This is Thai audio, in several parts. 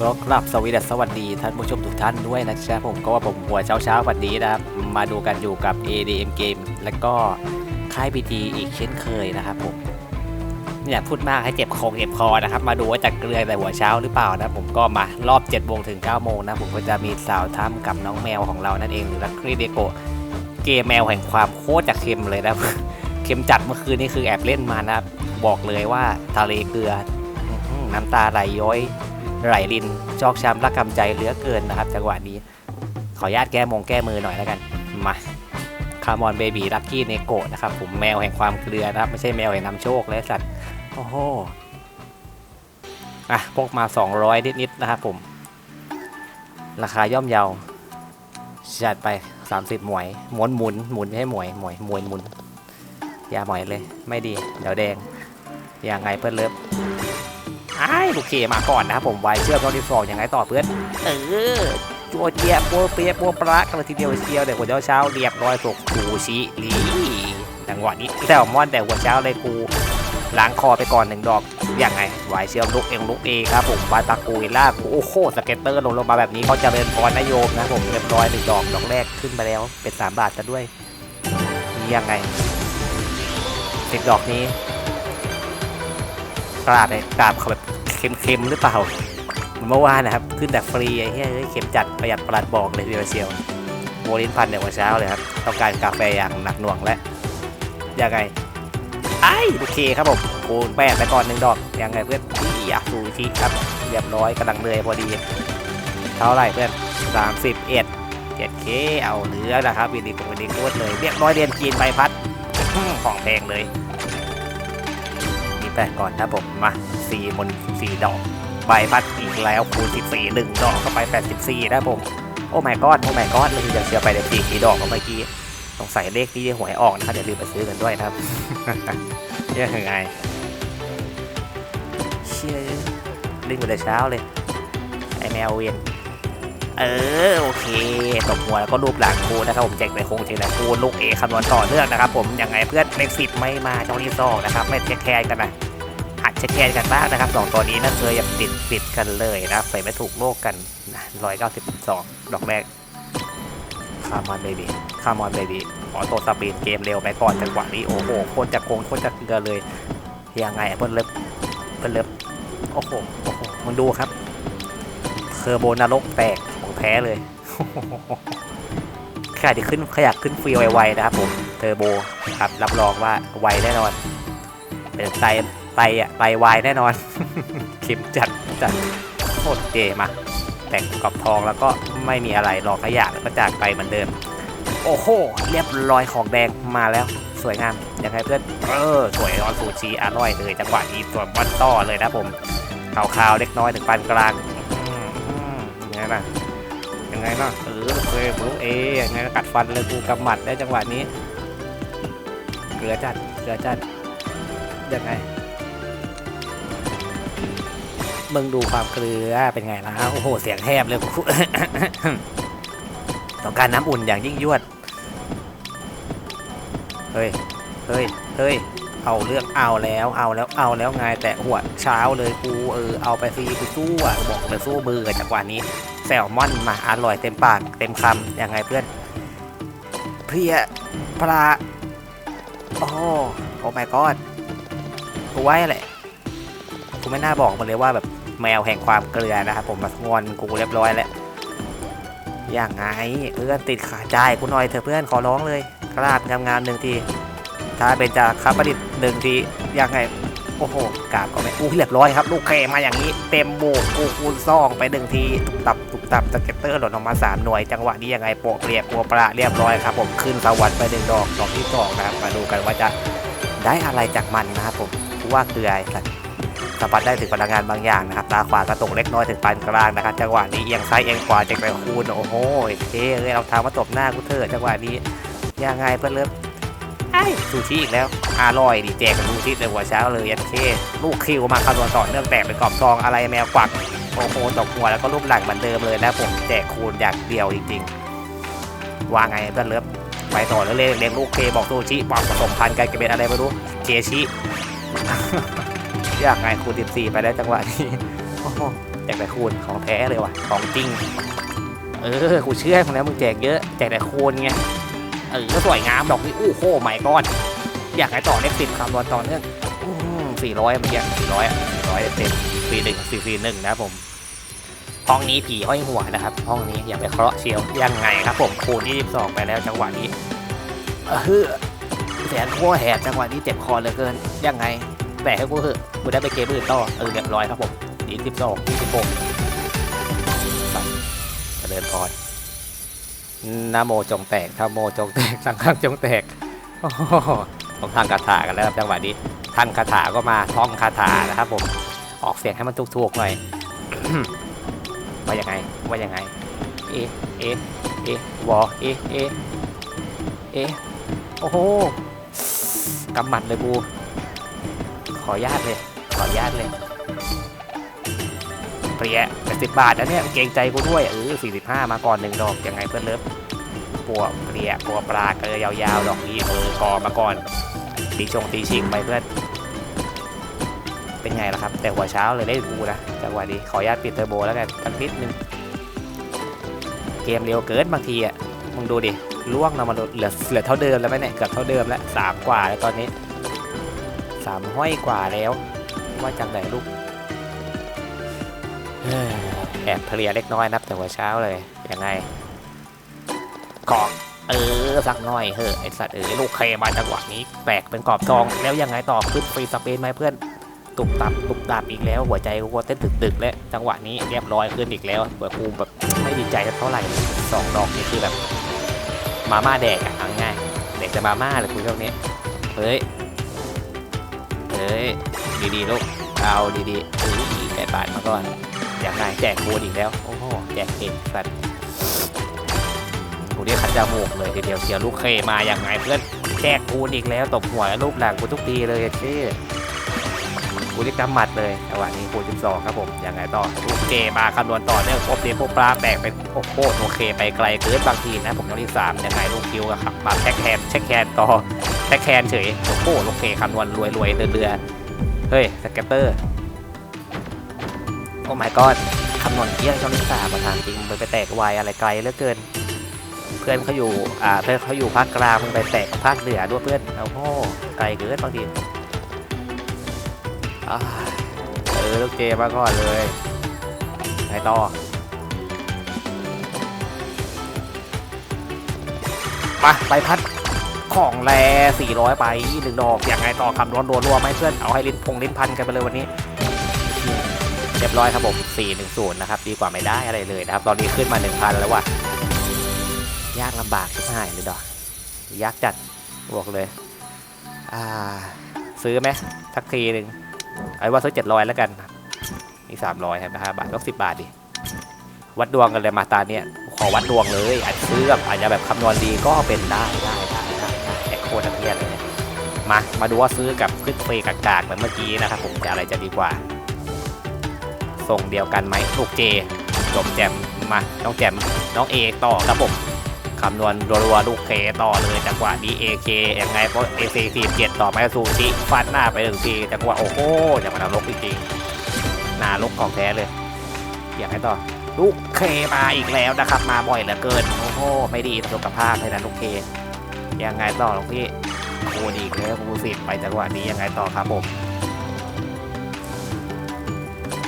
ก็กลับสวีดัสสวัสดีท่านผู้ชมทุกท่านด้วยนะจ๊ะผมก็ว่าผมหัวเช้าเช้าวันนี้นะครับ มาดูกันอยู่กับ ADM Game แล้วก็ค่าย BT อีกเช่นเคยนะครับผมไม่ยพูดมากให้เจ็บคงเจ็บคอนะครับ มาดูว่าจะเกลือแต่หัวเช้าหรือเปล่านะผมก็มารอบ7โมงถึง9โมงนะผมก็จะมีสาวถ้ำกับน้องแมวของเรานั่นเองหรือลักครีเดโกเกมแมวแห่งความโคตรจะเค็มเลยนะเค็มจัดเมื่อคืนนี้คือแอบเล่นมานะบอกเลยว่าทะเลเกลืออื้อหือน้ำตาไหลย้อย ไหลลิน จอกช้ำรักกำใจเหลือเกินนะครับ จังหวะนี้ ขออนุญาตแก้มงแก้มือหน่อยแล้วกัน มาคาร์มอนเบบี้ลักกี้เนโกะนะครับผมแมวแห่งความเกลือนะครับ ไม่ใช่แมวแห่งนำโชคและสัตว์ โอ้โห อะพกมา 200 นิดๆนะครับผม ราคาย่อมเยาจัดไป 30 หมวยหมุนหมุนหมุนไม่ให้หมวยหมวยหมวยหมุนอย่าหมวยเลย ไม่ดี เดี๋ยวแดง อยังไงเพื่อนเลิฟ ไอ้ลูกเคมาก่อนนะครับผมไวเชื่อมรอบที่สองยังไงต่อเพื่อนเออจัวเจียปัวเปียปัวปลากันเลยทีเดียวเชียวเดี๋ยวหัวเช้าเช้าเรียบร้อยตกชูชิลีจังหวะนี้แซลมอนแต่หัวเช้าเลยกูล้างคอไปก่อนหนึ่งดอกอยังไงไวเชื่อลูกเองลูกเองครับผมบาตากุยล่ากูโอ้โหสเก็ตเตอร์ลงลงมาแบบนี้เขาจะเริญพรนโยมนะผมเรียบร้อยหนึ่งดอกดอกแรกขึ้นไปแล้วเป็นสามบาทซะด้วยยังไงสิบดอกนี้ กราบเลยกราบเขาแบบเค็มๆหรือเปล่าเหมือนเมื่อวานนะครับ ขึ้นแต่ฟรีไอ้เหี้ยเอ้ยเค็มจัดประหยัดประหลัดบอกเลยทีเดียวเชียวโมลินพันเนี่ยวันเช้าเลยครับ ต้องการกาแฟอย่างหนักหน่วงและยังไงไอ้โอเคครับผมคูณแปดไปก่อนหนึ่งดอกยังไงเพื่อนพี่อยากซูชิครับเรียบร้อยกำลังเลยพอดี เท่าไหร่เพื่อนสามสิบเอ็ดเจ็ดเคเอาเนื้อนะครับวินดีตรงวินดีโคตรเลยเรียบร้อยเรียนจีนใบพัดของแพงเลย แปดก่อนนะผมมาสี่มนสี่ดอกใบพัดอีกแล้วคูณสิบสี่หนึ่งดอกเข้าไปแปดสิบสี่นะผม โอ้ my god โอ้ my god เลยเดียวเชียไปเดี๋ยวสี่กี่ดอกเมื่อกี้ต้องใส่เลขที่หวยออกนะครับอย่าลืมไปซื้อกันด้วยนะครับเรื่องยังไงเชี่ยเล่นกันแต่เช้าเลยไอแมวเวียน เออโอเคตบหัวแล้วก็รูปหลังคูนะครับผมแจกในโคงเจกในคูลูกเอคำนวณต่อเนื่องนะครับผมยังไงเพื่อนเลขสิบไม่มาช่องที่สองนะครับไม่เช็คแคร์กันนะหัดเช็คแคร์กันบ้างนะครับสองตัวนี้นะเคยอย่าติดติดกันเลยนะใส่ไม่ถูกโลกกันร้อยเก้าสิบสองดอกแรกคามอนเบบี้คามอนเบบี้ขอตัวสปีดเกมเร็วไปก่อนจังหวะนี้โอ้โหโคตรจะโกงโคตรจะเกลือเลยยังไงเพื่อนเลิฟเพื่อนเลิฟโอ้โหโอ้โหมึงดูครับเทอร์โบนรกแตก แท้เลยใครจะขึ้นขยักขึ้นฟรีไวๆนะครับผมเทอร์โบครับรับรองว่าไวแน่นอน เป็นไตไตอะไตวายแน่นอนเข็มจัดจัดโคตรเจมาแต่งกับทองแล้วก็ไม่มีอะไรหลอกขยะก็จากไปเหมือนเดิม โอ้โห เรียบร้อยของแดงมาแล้วสวยงามยังไงเพื่อนเออสวยรอนซูชิอร่อยเลยจังหวะนี้ส่วนวันต่อเลยนะผมขาวๆเล็กน้อยถึงปานกลางอืมอืมยังไงล่ะ ยังไงล่ะเออเคยบลูเอยังไงกัดฟันเลยกูกำหมัดได้จังหวะนี้เกลือจัดเกลือจัดยังไงมึงดูความเกลือเป็นไงล่ะโอ้โหเสียงแหบเลยกูต้องการน้ำอุ่นอย่างยิ่งยวดเฮ้ยเฮ้ยเฮ้ย เอาเรื่องเอาแล้วเอาแล้วเอาแล้วไงแต่หัวเช้าเลยกูเออเอาไปฟรีกูสู้อะบอกเลยสู้มือจังหวะนี้แซลมอนมาอร่อยเต็มปากเต็มคำยังไงเพื่อนเพียปลาโอ้โอ้ my god กูไว้แหละกูไม่น่าบอกมันเลยว่าแบบแมวแห่งความเกลือนะครับผมมางอนกูเรียบร้อยแล้วยังไงเพื่อนติดขาใจกูหน่อยเถอะเพื่อนขอร้องเลยกราบงามๆหนึ่งที ถ้าเป็นจากคาประดิษฐ์หนึ่งทียังไง โอ้โหกาบก็ไม่อู้เรียบร้อยครับ ลูกเคมาอย่างนี้ เต็มโบกกูคูณซองไปหนึ่งทีตุกตับตุกตับสเก็ตเตอร์หล่นออกมาสามหน่วย จังหวะนี้ยังไงโปะเรียบปัวปลาเรียบร้อยครับผมขึ้นสวรรค์ไปหนึ่งดอกดอกที่สองนะครับมาดูกันว่าจะได้อะไรจากมันนะครับผมว่าเกลือสัตว์สสัมผัสได้ถึงพลังงานบางอย่างนะครับตาขวากระตกเล็กน้อยถึงปานกลางนะครับจังหวะนี้เอียงซ้ายเอียงขวาจากไปคูณโอ้โหเท่เลยเอาเท้ามาตบหน้ากูเถอะจังหวะนี้ยังไงเพื่อนเลิฟ ซูชิอีกแล้วอร่อยดีแจกับซูชิในหัวเช้าเลยยัดเคลูกคิวมาคำนวณต่อเนื่องแตกเป็นกรอบทองอะไรแมวกวักโอ้โหตกหัวแล้วก็รูปหลังเหมือนเดิมเลยนะผมแจกคูณอย่างเดียวจริงๆ ว่าไงเพื่อนเลิฟไปต่อแล้วเรียเรียกลูกเคบอกซูชิปอกผสมพันธุ์กันจะเป็นอะไรไม่รู้เคชิอยากไงคูณ14 ไปได้จังหวะนี้โอ้โหแจกแต่คูณของแท้เลยว่ะของจริง เออกูเชื่อมึงแล้วมึงแจกเยอะแจกแต่คูณไง เออสวยงามดอกนี้อู้โหใหม่ก้อนอยากให้ต่อเลขสิบคำนวณต่อเนื่องสี่ร้อยเมื่อกี้สี่ร้อยสี่ร้อยเต็มสี่หนึ่งสี่สี่หนึ่งนะครับผมห้องนี้ผีห้อยหัวนะครับ ห้องนี้อย่าไปเคราะห์เชียวยังไงครับ ผมคูณ22ไปแล้วจังหวะนี้เออแสนโคแหบจังหวะนี้เจ็บคอเหลือเกินยังไงแบกให้กูเถอะกูได้ไปเกมอื่นต่อเออเรียบร้อยครับผมยี่สิบสองยี่สิบหกไปเดินพร นาโมจงแตกถ้าโมจงแตก สังฆังจงแตกโอ้โหต้องทางคาถากันแล้วครับจังหวะนี้ท่านคาถาก็มาท่องคาถานะครับผมออกเสียงให้มันถูกๆหน่อย ว่ายังไงว่ายังไง เอะเอะเอะวอเอะเอะเอะโอ้โหกำหมัดเลยกูขออนุญาตเลย ขออนุญาตเลย เปรียแปดสิบบาทนะเนี่ยเกรงใจกูด้วยเออสี่สิบห้ามาก่อนหนึ่งดอกยังไงเพื่อนเลิฟปัวเปรียปัวปลาเกยยาวๆ ดอกนี้เออกอมาก่อนตีชงตีชิงไปเพื่อนเป็นไงล่ะครับ แต่หัวเช้าเลยได้ดูนะจังหวะนี้ขออนุญาตปิดเทอร์โบแล้วกันสักนิดนึงเกมเร็วเกินบางทีอะมึงดูดิล่วงเรามาเหลือเหลือเท่าเดิมแล้วไหมเนี่ยเกือบเท่าเดิมแล้วสามกว่าแล้วตอนนี้สามห้อยกว่าแล้วว่าจังไหนลูก แอบเพลียเล็กน้อยนับแต่หัวเช้าเลย ยังไงกรอบเออ สักหน่อยเฮ้อไอสัตว์เออลูกเคมาจังหวะนี้แตกเป็นกรอบทอง แล้วยังไงต่อขึ้นฟรีสเปนไหมเพื่อน ตุบตับตุบตับอีกแล้ว หัวใจกูก็เต้นตึกๆแล้วจังหวะนี้เรียบร้อยขึ้นอีกแล้วเปิดกูแบบไม่ดีใจเท่าไหร่สองดอกนี่คือแบบ มาม่าแดกอะเอาง่ายๆเด็กจะมาม่าเลยคุยเรื่องนี้เฮ้ยเฮ้ยดีๆลูกเอาดีๆเออดีแปดบาทมาก่อน อย่างไรแจกโคดอีกแล้ว โอ้โห แจกเก่งสัตว์กูเรียกขัดจมูกเลยทีเดียวเชียลูกเคมาอย่างไงเพื่อนแจกกูอีกแล้วตบหัวลูกหลังกูทุกทีเลยเช่กูเรียกกำหมัดเลยจังหวะนี้คูณ12ครับผมยังไงต่อลูกเกมาคำนวณต่อเนื่องพบเดียพบปลาแบกไปโอ้โหโอเคไปไกลเกินบางทีนะ ผมยังที่สามยังไงลูกคิวครับมาแท็กแคนเช็คแคนต่อแท็กแคนเฉยโอ้โหโอเคคำนวณรวยรวยเรือเรือเฮ้ยสแกตเตอร์ โอ้ my god คำนวณเยี่ยงช่องที่สามประธานจริงมันไปแตกวายอะไรไกลเหลือเกิน เพื่อนเขาอยู่อ่าเพื่อนเขาอยู่ภาคกลางมึงไปแตกภาคเหนือด้วยเพื่อนโอ้โหไกลเกินบางทีเออลูกเจมาก่อนเลยไงต่อมาไปพัดของแร400 ไปหนึ่งดอก อย่างไงต่อคำร้อนรัวๆไหมเพื่อน เอาให้ลิ้นพงลิ้นพันกันไปเลยวันนี้ รียบร้อยครับผม410นะครับดีกว่าไม่ได้อะไรเลยนะครับ ตอนนี้ขึ้นมา 1,000 แล้วว่ะยากลำบากชิบหายเลยดอกยากจัดบอกเลย อ่า ซื้อไหมสักทีหนึ่งไอ้ว่าซื้อ700 แล้วกันนี่300ครับนะฮะบาทก็10บาทดิวัดดวงกันเลยมาตาเนี่ยขอวัดดวงเลยอาจซื้อแบบอาจจะแบบคำนวณดีก็เป็นได้ได้ได้ได้ได้แต่โคตรเรียเลยมา มาดูว่าซื้อกับขึ้นเฟกากๆเหมือนเมื่อกี้นะครับผมจะอะไรจะดีกว่า ส่งเดียวกันไหมลูกเจจมแจมมาน้องแจมน้องเอต่อครับผมคำนวณรัวๆลูกเคต่อเลยจังหวะนี้เอเคยังไงเพราะเอซีสี่เจ็ดต่อไปซูชิฟาดหน้าไปหนึ่งทีจังหวะโอ้โหอย่างมันนรกจริงๆหนาลกของแท้เลยอยากให้ต่อลูกเคมาอีกแล้วนะครับ มาบ่อยเหลือเกินโอ้โหไม่ดีสุขภาพเลยนะลูกเคยังไงต่อหลวงพี่คูณอีกแล้วคูสิบไปจังหวะนี้ยังไงต่อครับผม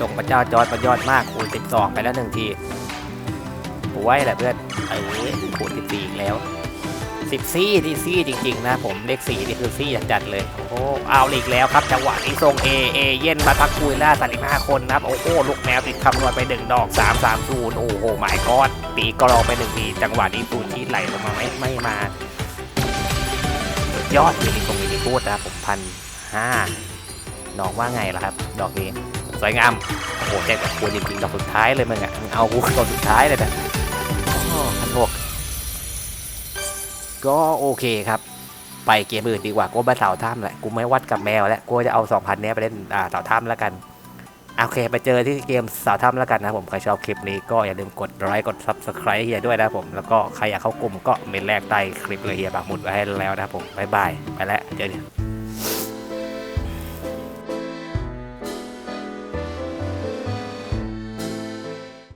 จงพระเจ้าจอร์ดประยอดมากคูณสิบสองไปแล้วหนึ่งทีกูไว้แหละเพื่อนเออคูณสิบสี่อีกแล้วสิบซี่ที่ซี่จริงๆนะผมเลขสี่นี่คือซี่จัดๆเลยโอ้โหเอาอีกแล้วครับจังหวะนี้ทรงเอเอเย็นมาทักคุยล่าสามสิบห้าคนนะครับโอ้โหลูกแมวติดคำนวณไปหนึ่งดอกสามสามศูนย์โอ้โหหมายกอดตีกรองไปหนึ่งทีจังหวะนี้ตูนที่ไหลลงมาไม่ไม่มาสุดยอดมินิคงมินิพูดนะครับผมพันห้าน้องว่าไงล่ะครับ ดอกนี้ สวยงามโอ้โหแต่กับกูจริงๆดอกสุดท้ายเลยมึงอะมึงเอากูดอกสุดท้ายเลยนะพันหกก็โอเคครับ ไปเกมอื่นดีกว่ากูไปเสาถ้ำแหละกูไม่วัดกับแมวแล้วกูจะเอา2,000เนี้ยไปเล่นอ่าเสาถ้ำแล้วกันโอเค ไปเจอที่เกมเสาถ้ำแล้วกันนะผม ใครชอบคลิปนี้ก็อย่าลืมกดไลค์กด subscribe เฮียด้วยนะผม แล้วก็ใครอยากเข้ากลุ่มก็เมนแรกใต้คลิปเลยเฮียปักหมุดไว้ให้แล้วนะผม บ๊ายบาย ไปแล้ว เจอกัน